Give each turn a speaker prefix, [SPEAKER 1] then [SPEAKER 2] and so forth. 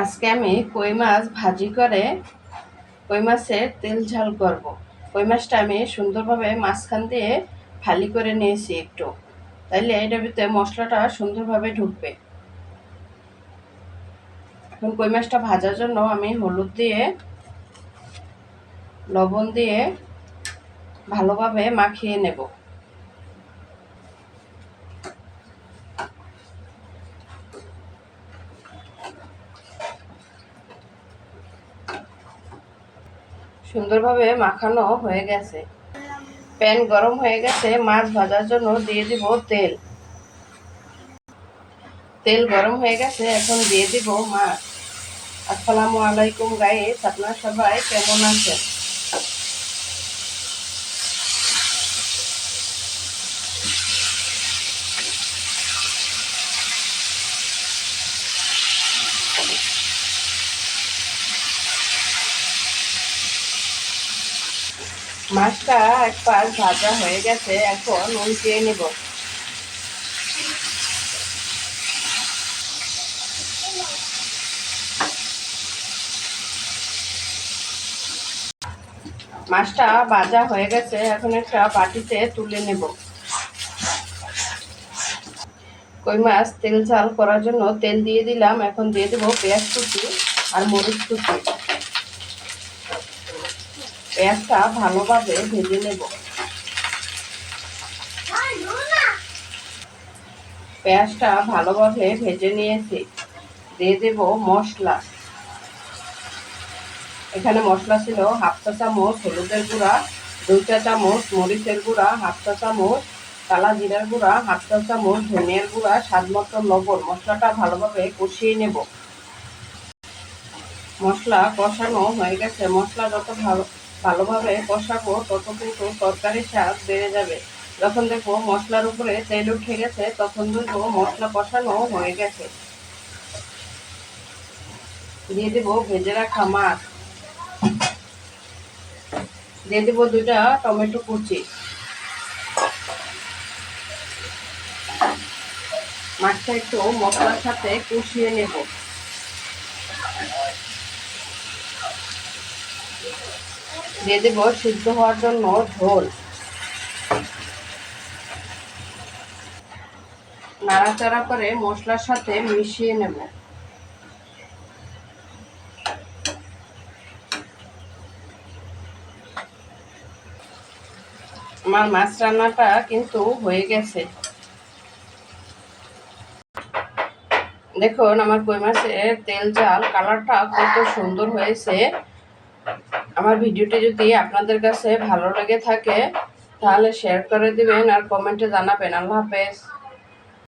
[SPEAKER 1] আজকে আমি কই মাছ ভাজি করে কই মাছের তেল ঝাল করব। কই মাছটা আমি সুন্দরভাবে মাঝখান দিয়ে ফালি করে নিয়েছি একটু। তাইলে এটার ভিতরে মশলাটা সুন্দরভাবে ঢুকবে। এখন কই মাছটা ভাজার জন্য আমি হলুদ দিয়ে, লবণ দিয়ে ভালোভাবে মাখিয়ে নেব। সুন্দরভাবে মাখানো হয়ে গেছে। প্যান গরম হয়ে গেছে, মাছ ভাজার জন্য দিয়ে দিব তেল। তেল গরম হয়ে গেছে, এখন দিয়ে দিব মাছ। আসসালামু আলাইকুম গাইস আপনারা সবাই কেমন আছেন? মাছটা এক পাশ ভাজা হয়ে গেছে, এখন উল্টিয়ে নেব। মাছটা ভাজা হয়ে গেছে, এখন একটা বাটিতে তুলে নেব। কই মাছ, তেল ঝাল করার জন্য তেল দিয়ে দিলাম, এখন দিয়ে দেবো পেঁয়াজ কুচি আর মরিচ কুচি। পেঁয়াজটা ভালোভাবে ভেজে নেব। পেঁয়াজটা ভালোভাবে ভেজে নিয়েছি। দিয়ে দেব মশলা। এখানে মশলা ছিল হাফ চা চামচ হলুদের গুঁড়া, দুই চা চামচ মরিচের গুঁড়া, হাফ চা চামচ কালা জিরার গুঁড়া, হাফ চা চামচ ধনিয়ার গুঁড়া, স্বাদ মতো লবণ। মশলাটা ভালোভাবে কষিয়ে নেব। মশলা কষানো হয়ে গেছে। মশলা যত ভালো ভালোভাবে কষাবো তত কিন্তু তরকারির স্বাদ বেড়ে যাবে। যখন দেখব মশলার উপরে তেল উঠে গেছে, তখন দেখব মশলা কষানো হয়ে গেছে। দিয়ে দেবো ভেজে রাখা মাছ। দিয়ে দেবো দুটা টমেটো কুচি। মাছটা একটু মশলার সাথে কষিয়ে নেব। দিয়ে দেব সিদ্ধ হওয়ার জন্য ঝোল। নাড়াচাড়া করে মশলার সাথে মিশিয়ে নেব। আমার মাছ রান্নাটা কিন্তু হয়ে গেছে। দেখুন, আমার কই মাছের তেল, জাল, কালারটা কত সুন্দর হয়েছে। আমার ভিডিওটি যদি আপনাদের কাছে ভালো লেগে থাকে, তাহলে শেয়ার করে দিবেন আর কমেন্টে জানাবেন। আল্লাহ হাফেজ।